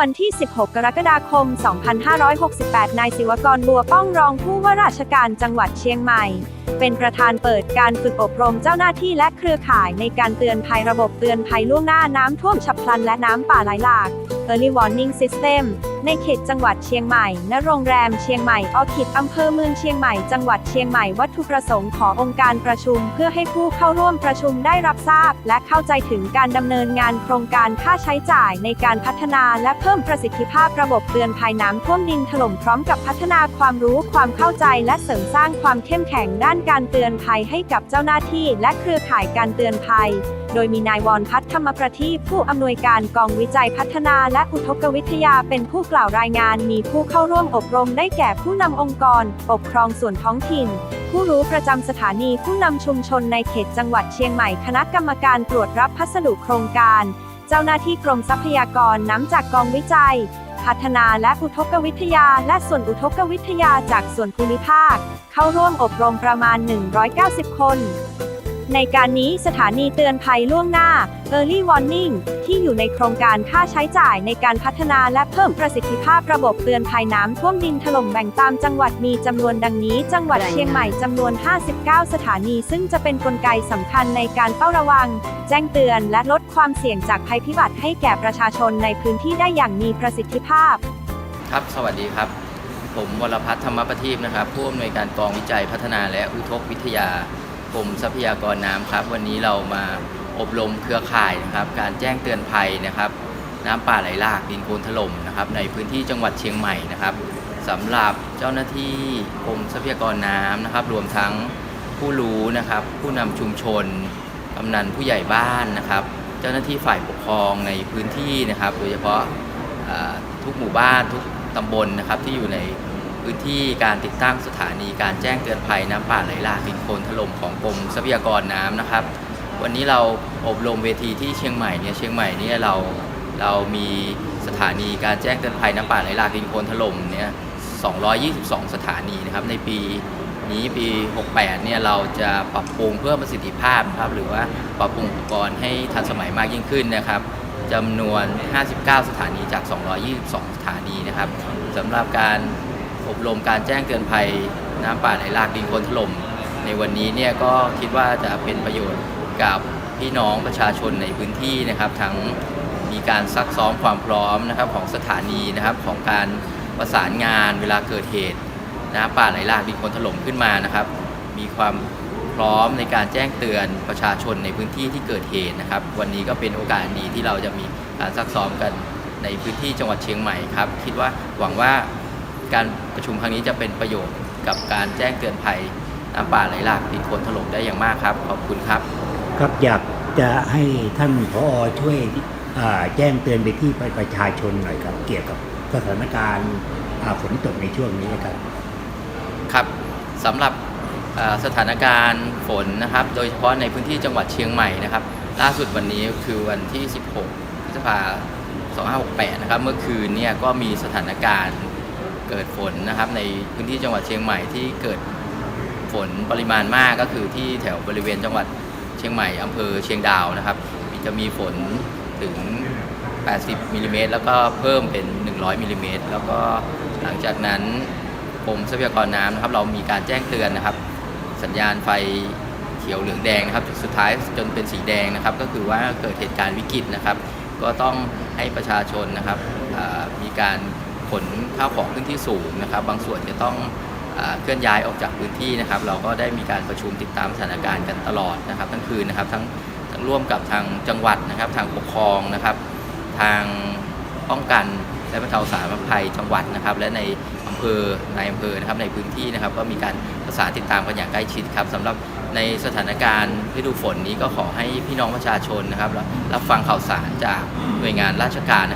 วันที่ 16 กรกฎาคม 2568 นายศิวกรบัวป้องรองผู้ว่าราชการจังหวัดเชียงใหม่ เป็นประธานเปิดการฝึกอบรมเจ้าหน้าที่และเครือข่ายในการเตือนภัยระบบเตือนภัยล่วงหน้าน้ำท่วมฉับพลันและน้ำป่าไหลหลาก Early Warning System ในเขตจังหวัดเชียงใหม่ ณ โรงแรมเชียงใหม่ออคิดอำเภอเมืองเชียงใหม่ จังหวัดเชียงใหม่ วัตถุประสงค์ขององค์การประชุม เพื่อให้ผู้เข้าร่วมประชุมได้รับทราบ และเข้าใจถึงการดำเนินงานโครงการค่าใช้จ่ายในการพัฒนาและเพิ่มประสิทธิภาพระบบเตือนภัยน้ำท่วมดินถล่มพร้อมกับพัฒนาความรู้ความเข้าใจและเสริมสร้างความเข้มแข็งด้านการเตือนภัยให้กับเจ้าหน้าที่ และเครือข่ายการเตือนภัยโดยมีนายวรพัฒน์ธรรมประทีปผู้อำนวยการกองวิจัยพัฒนาและอุทกวิทยาเป็นผู้กล่าวรายงานมีผู้เข้าร่วมอบรมได้แก่ผู้นำองค์กร ปกครองส่วนท้องถิ่น ผู้รู้ประจำสถานีผู้นำชุมชนในเขตจังหวัดเชียงใหม่คณะกรรมการตรวจรับพัสดุโครงการ เจ้าหน้าที่กรมทรัพยากรน้ำจากกองวิจัย พัฒนาและอุทกวิทยา และส่วนอุทกวิทยาจากส่วนภูมิภาค เข้าร่วมอบรมประมาณ 190 คน ในการนี้สถานีเตือนภัยล่วงหน้า Early Warning ที่อยู่ในโครงการค่าใช้จ่ายในการพัฒนาและเพิ่มประสิทธิภาพระบบเตือนภัยน้ำท่วมดินถล่มแบ่งตามจังหวัดมีจำนวนดังนี้ จังหวัดเชียงใหม่จำนวน 59 สถานี ซึ่งจะเป็นนกลไกสำคัญในการเฝ้าระวัง แจ้งเตือนและลดความเสี่ยงจากภัยพิบัติให้แก่ประชาชนในพื้นที่ได้อย่างมีประสิทธิภาพ ครับ สวัสดีครับ ผมวรพัฒน์ธรรมประทีปนะครับ ผู้อำนวยการกองวิจัยพัฒนาและอุทกวิทยา กรมทรัพยากรน้ำครับ วันนี้เรามาอบรมเครือข่ายนะครับ การแจ้งเตือนภัยนะครับ น้ำป่าไหลหลากดินโคลนถล่มนะครับ ในพื้นที่จังหวัดเชียงใหม่นะครับสำหรับเจ้าหน้าที่กรมทรัพยากรน้ำนะครับ รวมทั้งผู้รู้นะครับ ผู้นำชุมชนกำนันผู้ใหญ่บ้านนะครับ เจ้าหน้าที่ฝ่ายปกครองในพื้นที่นะครับ โดยเฉพาะทุกหมู่บ้านทุกตำบลนะครับที่อยู่ใน พื้นที่การติดตั้งสถานีการแจ้งเตือนภัยน้ำป่าไหลหลากดินโคลนถล่มของกรมทรัพยากรน้ำนะครับ วันนี้เราอบรมเวทีที่เชียงใหม่เนี่ยเชียงใหม่เนี่ยเราเรามีสถานีการแจ้งเตือนภัยน้ำป่าไหลหลากดินโคลนถล่มเนี่ย222 สถานีนะครับในปีนี้ปี 68 เนี่ยเราจะปรับปรุงเพิ่มประสิทธิภาพนะครับหรือว่าปรับปรุงอุปกรณ์ให้ทันสมัยมากยิ่งขึ้นนะครับจำนวน 59 สถานีจาก 222 สถานีนะครับสำหรับการ อบรมการแจ้งเตือนภัยน้ำป่าไหลหลากดินโคลนถล่ม ในวันนี้เนี่ยก็คิดว่าจะเป็นประโยชน์กับพี่น้องประชาชนในพื้นที่นะครับ ทั้งมีการซักซ้อมความพร้อมนะครับของสถานีนะครับของการประสานงานเวลาเกิดเหตุน้ำป่าไหลหลากดินโคลนถล่มขึ้นมานะครับ มีความพร้อมในการแจ้งเตือนประชาชนในพื้นที่ที่เกิดเหตุนะครับ วันนี้ก็เป็นโอกาสดีที่เราจะมีการซักซ้อมกันในพื้นที่จังหวัดเชียงใหม่ครับ คิดว่าหวังว่า การประชุมครั้งนี้จะเป็นประโยชน์กับการแจ้งเตือนภัยน้ำป่าไหลหลากดินโคลนถล่มได้อย่างมากครับ ขอบคุณครับ ครับอยากจะให้ท่านพอช่วยอ่าแจ้งเตือนไปที่ประชาชนหน่อยครับ เกี่ยวกับสถานการณ์อ่าฝนตกในช่วงนี้ครับ ครับสำหรับเอ่อสถานการณ์ฝนนะครับ โดยเฉพาะในพื้นที่จังหวัดเชียงใหม่นะครับ ล่าสุดวันนี้คือวันที่ 16พฤษภา2568 นะครับ เมื่อคืนเนี่ยก็มีสถานการณ์ เกิดฝนนะครับ ในพื้นที่จังหวัดเชียงใหม่ที่เกิดฝนปริมาณมากก็คือที่แถวบริเวณจังหวัดเชียงใหม่อำเภอเชียงดาวนะครับ จะมีฝนถึง 80มิลลิเมตรแล้วก็เพิ่มเป็น 100มิลลิเมตรแล้วก็หลังจากนั้นกรมทรัพยากรน้ำนะครับ เรามีการแจ้งเตือนนะครับ สัญญาณไฟเขียวเหลืองแดงนะครับสุดท้ายจนเป็นสีแดงนะครับ ก็คือว่าเกิดเหตุการณ์วิกฤตนะครับ ก็ต้องให้ประชาชนนะครับมีการ ขนข้าวของขึ้นที่สูงนะครับ บางส่วนจะต้องเคลื่อนย้ายออกจากพื้นที่นะครับ เราก็ได้มีการประชุมติดตามสถานการณ์กันตลอดนะครับ ทั้งคืนนะครับทั้งทั้งร่วมกับทางจังหวัดนะครับ ทางปกครองนะครับ ทางป้องกันและบรรเทาสาธารณภัยจังหวัดนะครับ และในอำเภอในอำเภอนะครับในพื้นที่นะครับ ก็มีการประสานติดตามกันอย่างใกล้ชิดครับสำหรับในสถานการณ์ฤดูฝนนี้ก็ขอให้พี่น้องประชาชนนะครับรับฟังข่าวสารจากหน่วยงานราชการ